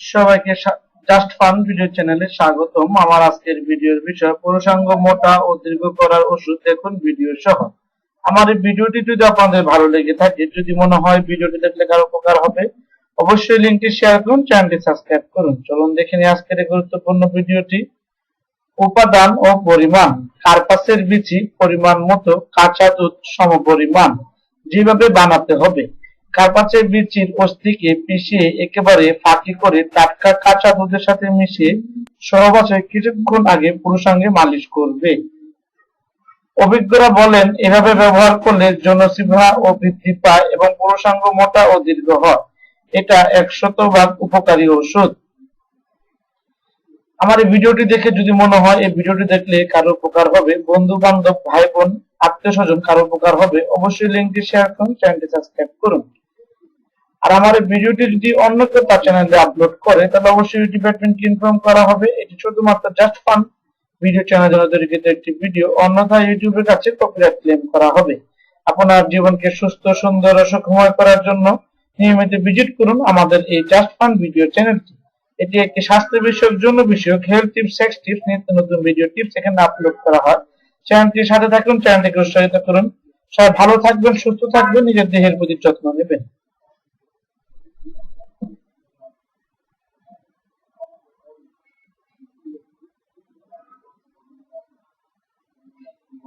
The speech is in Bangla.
সবাইকে জাস্ট ফান ভিডিও চ্যানেলে স্বাগতম। আমার আজকের ভিডিওর বিষয় পুরুষাঙ্গ মোটা ও দীর্ঘ করার ওষুধ দেখুন ভিডিও সহ। আমার এই ভিডিওটি যদি আপনাদের ভালো লেগে থাকে, যদি মনে হয় ভিডিওটি দেখলে কারও উপকার হবে, অবশ্যই লিঙ্কটি শেয়ার করুন চ্যানেলটি সাবস্ক্রাইব করুন। চলুন দেখে নিই আজকের এই গুরুত্বপূর্ণ ভিডিওটি। উপাদান ও পরিমাণ। কার্পাসের বিচি পরিমাণ মতো কাঁচা দুধ সমপরিমাণ। যেভাবে বানাতে হবে। কার্পাসের বিচির অস্থিকে পিষিয়ে একেবারে ফাঁকি করে টাটকা কাঁচা দুধের সাথে মিশিয়ে সহবাসে কিছুক্ষণ আগে পুরুষাঙ্গে মালিশ করবে। অভিজ্ঞরা বলেন, এভাবে ব্যবহার করলে জনসিভা ও বৃদ্ধি পায় এবং পুরুষাঙ্গ মোটা ও দীর্ঘ হয়। এটা একশত ভাগ উপকারী ঔষধ আমার এই ভিডিওটি দেখে যদি মনে হয়, এই ভিডিওটি দেখলে কারও উপকার হবে। বন্ধু বান্ধব ভাই বোন আত্মীয় স্বজন কারও উপকার হবে, অবশ্যই লিঙ্কটি শেয়ার করুন চ্যানেলটি সাবস্ক্রাইব করুন। আর আমার ভিডিওটি যদি অন্য কেউ তার চ্যানেলে আপলোড করে, তাহলে অবশ্যই ইউটিউব অ্যাডমিনকে ইনফর্ম করা হবে। এটি শুধুমাত্র জাস্ট ফান ভিডিও চ্যানেল জন্য তৈরিকৃত একটি ভিডিও অন্যথায় ইউটিউবের কাছে কপিরাইট ক্লেম করা হবে। আপনার জীবনকে সুস্থ, সুন্দর ও সুখময় করার জন্য নিয়মিত ভিজিট করুন আমাদের এই জাস্ট ফান ভিডিও চ্যানেলটি এটি একটি স্বাস্থ্য বিষয়ক জন্য বিষয়ক হেলথ টিপস সেক্স টিপস নিত্য নতুন ভিডিও টিপস এখানে আপলোড করা হয়। চ্যানেলটির সাথে থাকুন চ্যানেলটিকে উৎসাহিত করুন। সবাই ভালো থাকবেন, সুস্থ থাকবেন, নিজের দেহের প্রতি যত্ন নেবেন।